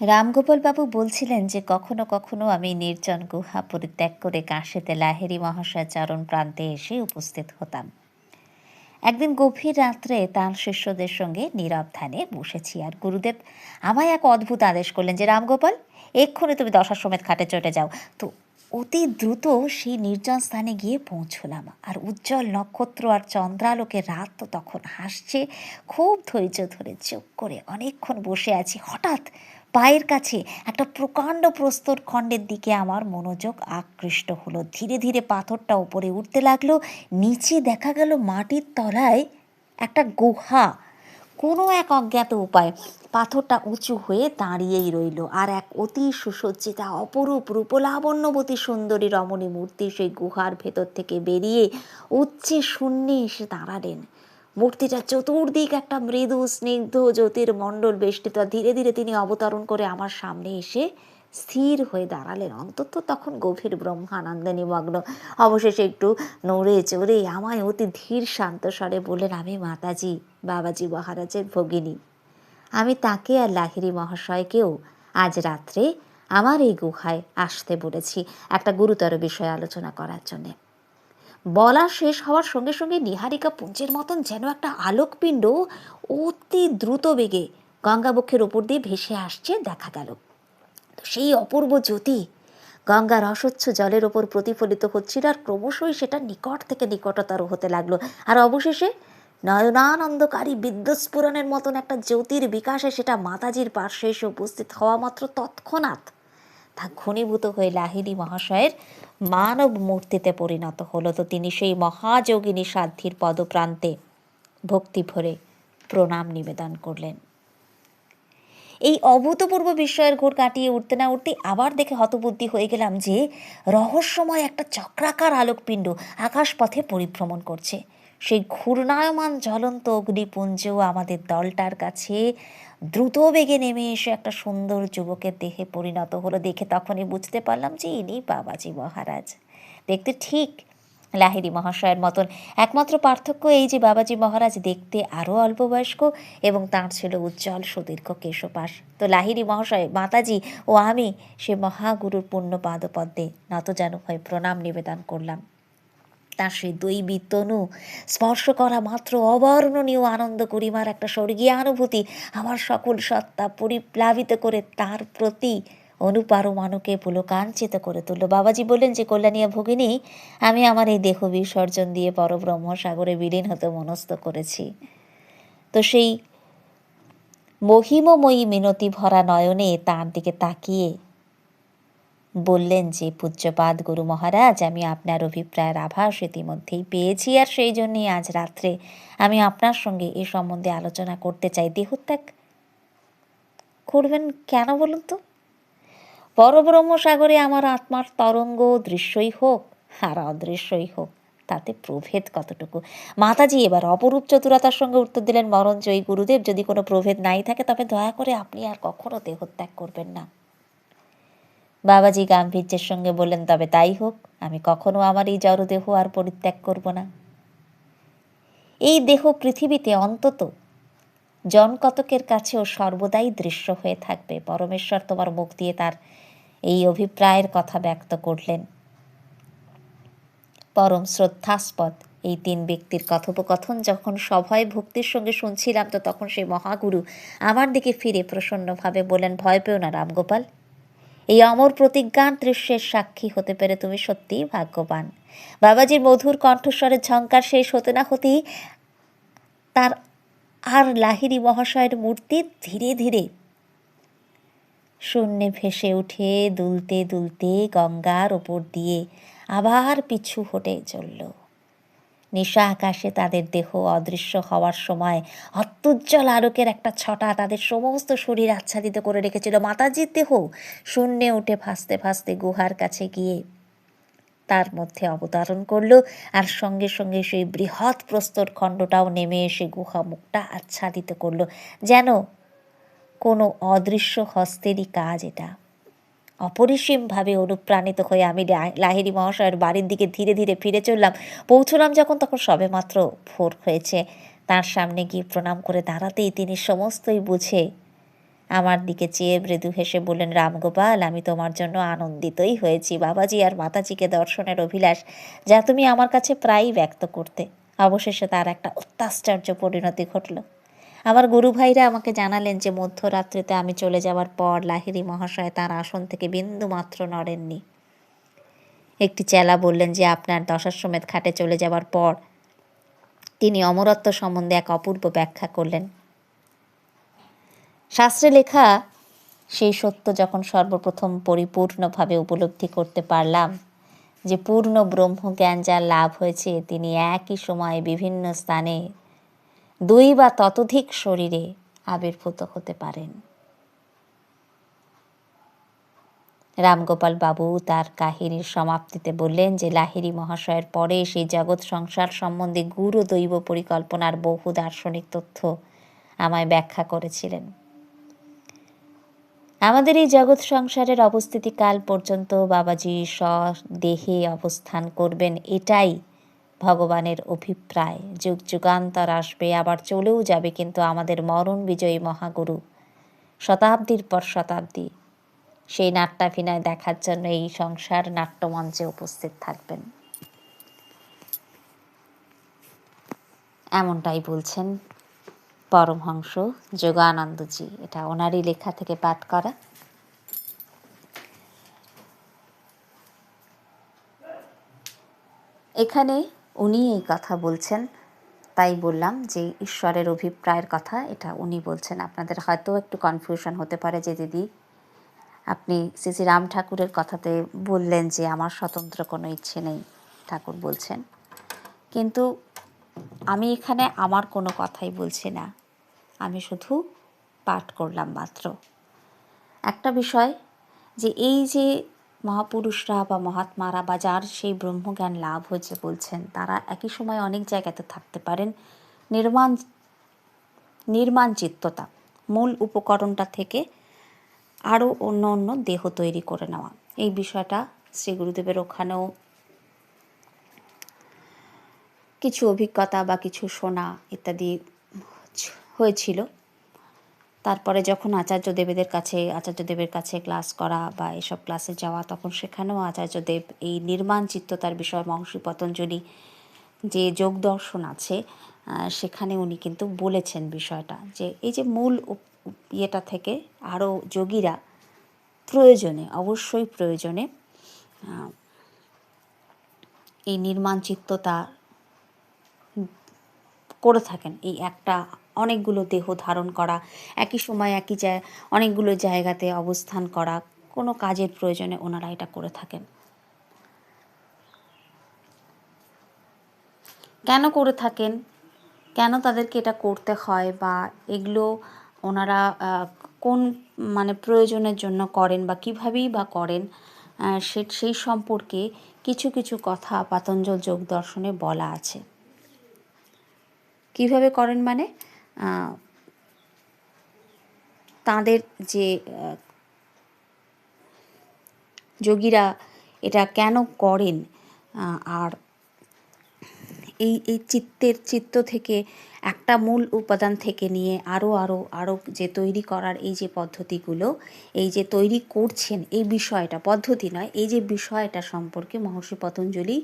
রামগোপাল বাবু বলছিলেন যে কখনো কখনো আমি নির্জন গুহা পরিত্যাগ করে কাশিতে লাহেরি মহাশয় চরণ প্রান্তে এসে উপস্থিত হতাম। একদিন গভীর রাত্রে তার শিষ্যদের সঙ্গে নীরব ধ্যানে বসেছি আর গুরুদেব আমায় এক অদ্ভুত আদেশ করলেন যে, রামগোপাল, এক্ষুনি তুমি দশার সমেত খাটে চটে যাও। তো অতি দ্রুত সেই নির্জন স্থানে গিয়ে পৌঁছলাম আর উজ্জ্বল নক্ষত্র আর চন্দ্রালোকে রাত তো তখন হাসছে। খুব ধৈর্য ধরে চোখ করে অনেকক্ষণ বসে আছি। হঠাৎ পায়ের কাছে একটা প্রকাণ্ড প্রস্তর খণ্ডের দিকে আমার মনোযোগ আকৃষ্ট হলো। ধীরে ধীরে পাথরটা উপরে উঠতে লাগল, নিচে দেখা গেল মাটির তলায় একটা গুহা। কোনো এক অজ্ঞাত উপায়। পাথরটা উঁচু হয়ে দাঁড়িয়েই রইল আর এক অতি সুসজ্জিতা অপরূপ রূপলাবণ্যবতী সুন্দরী রমণী মূর্তি সেই গুহার ভেতর থেকে বেরিয়ে উচ্চে শূন্যে এসে দাঁড়ালেন। মূর্তিটা চতুর্দিক একটা মৃদু, স্নিগ্ধ জ্যোতির মণ্ডল বেষ্টিত। ধীরে ধীরে তিনি অবতরণ করে আমার সামনে এসে স্থির হয়ে দাঁড়ালেন। অন্তত তখন গভীর ব্রহ্মানন্দে নিমগ্ন। অবশেষে একটু নড়ে চড়ে আমায় অতি ধীর শান্ত স্বরে বললেন, আমি মাতাজি, বাবাজি মহারাজের ভগিনী। আমি তাকে আর লাহিরি মহাশয়কেও আজ রাত্রে আমার এই গুহায় আসতে বলেছি, একটা গুরুতর বিষয় আলোচনা করার জন্যে। বলা শেষ হওয়ার সঙ্গে সঙ্গে নিহারিকা পুঞ্জের মতন যেন একটা আলোকপিণ্ড অতি দ্রুত বেগে গঙ্গাবক্ষের ওপর দিয়ে ভেসে আসছে, দেখা গেল। সেই অপূর্ব জ্যোতি গঙ্গার অস্বচ্ছ জলের ওপর প্রতিফলিত হচ্ছিল আর ক্রমশই সেটা নিকট থেকে নিকটতর হতে লাগল। আর অবশেষে নয়নানন্দকারী বিদ্যুৎস্ফুরণের মতন একটা জ্যোতির বিকাশে সেটা মাতাজির পার্শ্বে এসে উপস্থিত হওয়া মাত্র তৎক্ষণাৎ তা ঘনীভূত হয়ে লাহিনী মহাশয়ের মানব মূর্তিতে পরিণত হলো তো তিনি সেই মহাযোগিনী সাধ্যির পদপ্রান্তে ভক্তি ভরে প্রণাম নিবেদন করলেন। এই অভূতপূর্ব বিস্ময়ের ঘোর কাটিয়ে উঠতে না উঠতে আবার দেখে হতবুদ্ধি হয়ে গেলাম যে, রহস্যময় একটা চক্রাকার আলোকপিণ্ড আকাশপথে পরিভ্রমণ করছে। সেই ঘূর্ণায়মান জ্বলন্ত অগ্নিপুঞ্জও আমাদের দলটার কাছে দ্রুত বেগে নেমে এসে একটা সুন্দর যুবকের দেহে পরিণত হলো দেখে তখনই বুঝতে পারলাম যে ইনি বাবাজি মহারাজ। দেখতে ঠিক লাহিড়ী মহাশয়ের মতন। একমাত্র পার্থক্য এই যে বাবাজি মহারাজ দেখতে আরও অল্প বয়স্ক এবং তাঁর ছিল উজ্জ্বল, সুদীর্ঘ কেশপাশ। তো লাহিড়ী মহাশয়, মাতাজি ও আমি সে মহাগুরুর পূর্ণ পাদপদ্মে নতজানু হয়ে প্রণাম নিবেদন করলাম। তার সেই দৈবী তনু স্পর্শ করা মাত্র অবর্ণনীয় আনন্দ করিমার একটা স্বর্গীয় অনুভূতি আমার সকল সত্তা পরিপ্লাবিত করে তার প্রতি অনুপারমাণুকে পুলকাঞ্চিত করে তুলল। বাবাজি বললেন, যে কল্যাণিয়া ভগিনী, আমি আমার এই দেহ বিসর্জন দিয়ে পরব্রহ্ম সাগরে বিলীন হতে মনস্থ করেছি। তো সেই মহিমময়ী মিনতি ভরা নয়নে তার দিকে তাকিয়ে বললেন যে, পূজ্যপাদ গুরু মহারাজ, আমি আপনার অভিপ্রায়ের আভাস ইতিমধ্যেই পেয়েছি আর সেই জন্যই আজ রাত্রে আমি আপনার সঙ্গে এ সম্বন্ধে আলোচনা করতে চাই। দেহত্যাগ করবেন কেন বলুন তো? পরব্রহ্ম সাগরে আমার আত্মার তরঙ্গ দৃশ্যই হোক আর অদৃশ্যই হোক, তাতে প্রভেদ কতটুকু? মাতাজি, এবার অপরূপ চতুরতার সঙ্গে উত্তর দিলেন মরণজয়ী গুরুদেব, যদি কোনো প্রভেদ নাই থাকে, তবে দয়া করে আপনি আর কখনো দেহত্যাগ করবেন না। বাবাজি গাম্ভীর্যের সঙ্গে বললেন, তবে তাই হোক, আমি কখনো আমার এই জড়দেহ আর পরিত্যাগ করব না। এই দেহ পৃথিবীতে অন্তত জনকতকের কাছেও সর্বদাই দৃশ্য হয়ে থাকবে। পরমেশ্বর তোমার মুখ দিয়ে তার এই অভিপ্রায়ের কথা ব্যক্ত করলেন। পরম শ্রদ্ধাস্পদ এই তিন ব্যক্তির কথোপকথন যখন সভয় ভক্তির সঙ্গে শুনছিলাম, তো তখন সেই মহাগুরু আমার দিকে ফিরে প্রসন্নভাবে বলেন ভয় পেও না রামগোপাল এই অমর প্রতিজ্ঞান দৃশ্যের সাক্ষী হতে পেরে তুমি সত্যিই ভাগ্যবান। বাবাজির মধুর কণ্ঠস্বরের ঝঙ্কার শেষ হতে না হতেই তার আর লাহিরি মহাশয়ের মূর্তি ধীরে ধীরে শূন্যে ভেসে উঠে দুলতে দুলতে গঙ্গার ওপর দিয়ে আবার পিছু হটে চলল। নিশা আকাশে তাদের দেহ অদৃশ্য হওয়ার সময় অত্যুজ্জ্বল আলোকের একটা ছটা তাদের সমস্ত শরীর আচ্ছাদিত করে রেখেছিল। মাতাজির দেহ শূন্যে উঠে ভাসতে ভাসতে গুহার কাছে গিয়ে তার মধ্যে অবতরণ করল আর সঙ্গে সঙ্গে সেই বৃহৎ প্রস্তর খণ্ডটাও নেমে এসে গুহা মুখটা আচ্ছাদিত করল। যেন কোনো অদৃশ্য হস্তেরই কাজ এটা। অপরিসীমভাবে অনুপ্রাণিত হয়ে আমি লাহিরি মহাশয়ের বাড়ির দিকে ধীরে ধীরে ফিরে চললাম। পৌঁছলাম যখন তখন সবেমাত্র ভোর হয়েছে। তার সামনে গিয়ে প্রণাম করে দাঁড়াতেই তিনি সমস্তই বুঝে আমার দিকে চেয়ে মৃদু হেসে বললেন রামগোপাল আমি তোমার জন্য আনন্দিতই হয়েছি। বাবাজি আর মাতাজিকে দর্শনের অভিলাষ যা তুমি আমার কাছে প্রায়ই ব্যক্ত করতে। অবশেষে তার একটা অত্যাশ্চর্য পরিণতি ঘটল। আমার গুরু ভাইরা আমাকে জানালেন যে মধ্যরাত্রিতে আমি চলে যাওয়ার পর লাহিরি মহাশয় তার আসন থেকে বিন্দু মাত্র নড়েননি। একটি চেলা বললেন যে, আপনার দশাশ্বমেধ খাটে চলে যাওয়ার পর তিনি অমরত্ব সম্বন্ধে এক অপূর্ব ব্যাখ্যা করলেন। শাস্ত্রে লেখা, সেই সত্য যখন সর্বপ্রথম পরিপূর্ণভাবে উপলব্ধি করতে পারলাম যে, পূর্ণ ব্রহ্মজ্ঞান যা লাভ হয়েছে, তিনি একই সময়ে বিভিন্ন স্থানে দুই বা ততোধিক শরীরে আবির্ভূত হতে পারেন। রামগোপাল বাবু তার কাহিনীর সমাপ্তিতে বললেন যে, লাহিড়ী মহাশয়ের পরে সেই জগৎ সংসার সম্বন্ধে গুরু দৈব পরিকল্পনার বহু দার্শনিক তথ্য আমায় ব্যাখ্যা করেছিলেন। আমাদের এই জগৎ সংসারের অবস্থিতিকাল পর্যন্ত বাবাজি স্বদেহে অবস্থান করবেন, এটাই ভগবানের অভিপ্রায়। যুগ যুগান্তর আসবে, আবার চলেও যাবে কিন্তু আমাদের মরণ বিজয়ী মহাগুরু। শতাব্দীর পর শতাব্দী। সেই নাট্যাভিনয় দেখার জন্য এই সংসার নাট্যমঞ্চে উপস্থিত থাকবেন। এমনটাই বলছেন পরমহংস যোগানন্দজি। এটা ওনারই লেখা থেকে পাঠ করা। এখানে উনি এই কথা বলছেন। তাই বললাম যে ঈশ্বরের অভিপ্রায়ের কথা, এটা উনি বলছেন। আপনাদের হয়তো একটু কনফিউশন হতে পারে যে দিদি, আপনি শ্রী রাম ঠাকুরের কথাতে বললেন যে আমার স্বতন্ত্র কোনো ইচ্ছে নেই, ঠাকুর বলছেন। কিন্তু আমি এখানে আমার কোনো কথাই বলছি না, আমি শুধু পাঠ করলাম মাত্র। একটা বিষয় যে এই যে মহাপুরুষরা বা মহাত্মারা বা যার সেই ব্রহ্মজ্ঞান লাভ হয়েছে বলছেন, তারা একই সময় অনেক জায়গাতে থাকতে পারেন। নির্মাণ নির্মাণ চিত্ততা মূল উপকরণটা থেকে আরও অন্য অন্য দেহ তৈরি করে নেওয়া। এই বিষয়টা শ্রী গুরুদেবের ওখানেও কিছু অভিজ্ঞতা বা কিছু শোনা ইত্যাদি হয়েছিল। তারপরে যখন আচার্য দেবেদের কাছে আচার্য দেবের কাছে ক্লাস করা বা এসব ক্লাসে যাওয়া, তখন সেখানেও আচার্য দেব এই নির্মাণ চিত্ততার বিষয় মহর্ষি পতঞ্জলি যে যোগ দর্শন আছে সেখানে উনি কিন্তু বলেছেন বিষয়টা যে এই যে মূল ইয়েটা থেকে আরও যোগীরা প্রয়োজনে, অবশ্যই প্রয়োজনে এই নির্মাণ চিত্ততা করে থাকেন। এই একটা অনেকগুলো দেহ ধারণ করা, একই সময় একই জায়, অনেকগুলো জায়গাতে অবস্থান করা, কোনো কাজের প্রয়োজনে ওনারা এটা করে থাকেন। কেন করে থাকেন? কেন তাদেরকে এটা করতে হয় বা এগুলো ওনারা কোন মানে প্রয়োজনের জন্য করেন বা কীভাবেই বা করেন সে, সেই সম্পর্কে কিছু কিছু কথা পাতঞ্জল যোগ দর্শনে বলা আছে। কীভাবে করেন মানে? তাদের যে যোগীরা এটা কেন করেন? আর এই এই চিত্তের চিত্ত থেকে একটা মূল উপাদান থেকে নিয়ে আরও আরও আরও যে তৈরি করার এই যে পদ্ধতিগুলো, এই যে তৈরি করছেন এই বিষয়টা, পদ্ধতি নয়, এই যে বিষয়টা সম্পর্কে মহর্ষি পতঞ্জলি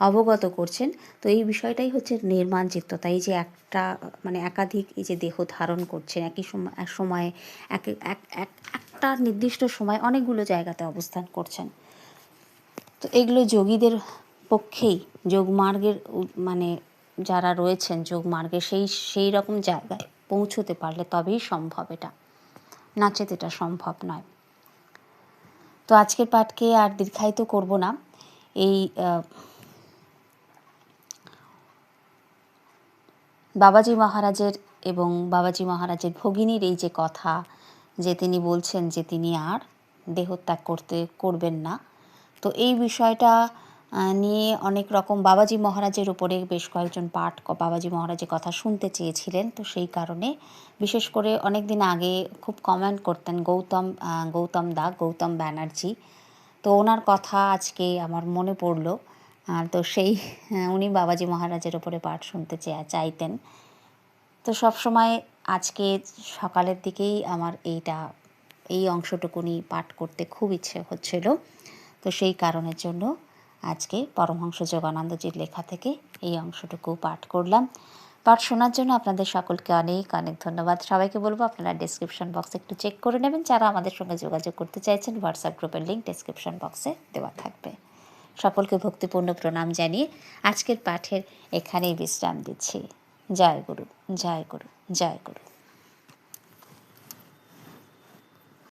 অবগত করছেন, তো এই বিষয়টাই হচ্ছে নির্মাণ চিত্ততা এই যে একটা মানে একাধিক এই যে দেহ ধারণ করছেন, একই সময় এক এক, একটা নির্দিষ্ট সময় অনেকগুলো জায়গাতে অবস্থান করছেন। তো এগুলো যোগীদের পক্ষেই যোগমার্গের মানে যারা রয়েছেন যোগমার্গে সেই সেই রকম জায়গায় পৌঁছতে পারলে তবেই সম্ভব এটা। নাচেত এটা সম্ভব নয়। তো আজকের পাঠকে আর দীর্ঘায়িত করব না। এই বাবাজি মহারাজের এবং বাবাজি মহারাজের ভগিনীর এই যে কথা, যে তিনি বলছেন যে তিনি আর দেহত্যাগ করতে করবেন না। তো এই বিষয়টা নিয়ে অনেক রকম বাবাজি মহারাজের উপরে বেশ কয়েকজন পাঠ বাবাজি মহারাজের কথা শুনতে চেয়েছিলেন। তো সেই কারণে বিশেষ করে অনেক দিন আগে খুব কমেন্ট করতেন গৌতম গৌতম দা, গৌতম ব্যানার্জি। তো ওনার কথা আজকে আমার মনে পড়ল। তো সেই উনি বাবাজি মহারাজের ওপরে পাঠ শুনতে চাইতেন। তো সবসময় আজকে সকালের দিকেই আমার এইটা, এই অংশটুকুনি পাঠ করতে খুব ইচ্ছে হচ্ছিল। তো সেই কারণের জন্য আজকে পরমহংস যোগানন্দজির লেখা থেকে এই অংশটুকু পাঠ করলাম। পাঠ শোনার জন্য আপনাদের সকলকে অনেক অনেক ধন্যবাদ। সবাইকে বলব আপনারা ডেসক্রিপশন বক্সে একটু চেক করে নেবেন। যারা আমাদের সঙ্গে যোগাযোগ করতে চাইছেন হোয়াটসঅ্যাপ গ্রুপের লিঙ্ক ডেসক্রিপশন বক্সে দেওয়া থাকবে। সকলকে ভক্তিপূর্ণ প্রণাম জানিয়ে আজকের পাঠের এখানেই বিশ্রাম দিচ্ছি। জয় গুরু জয় গুরু জয় গুরু।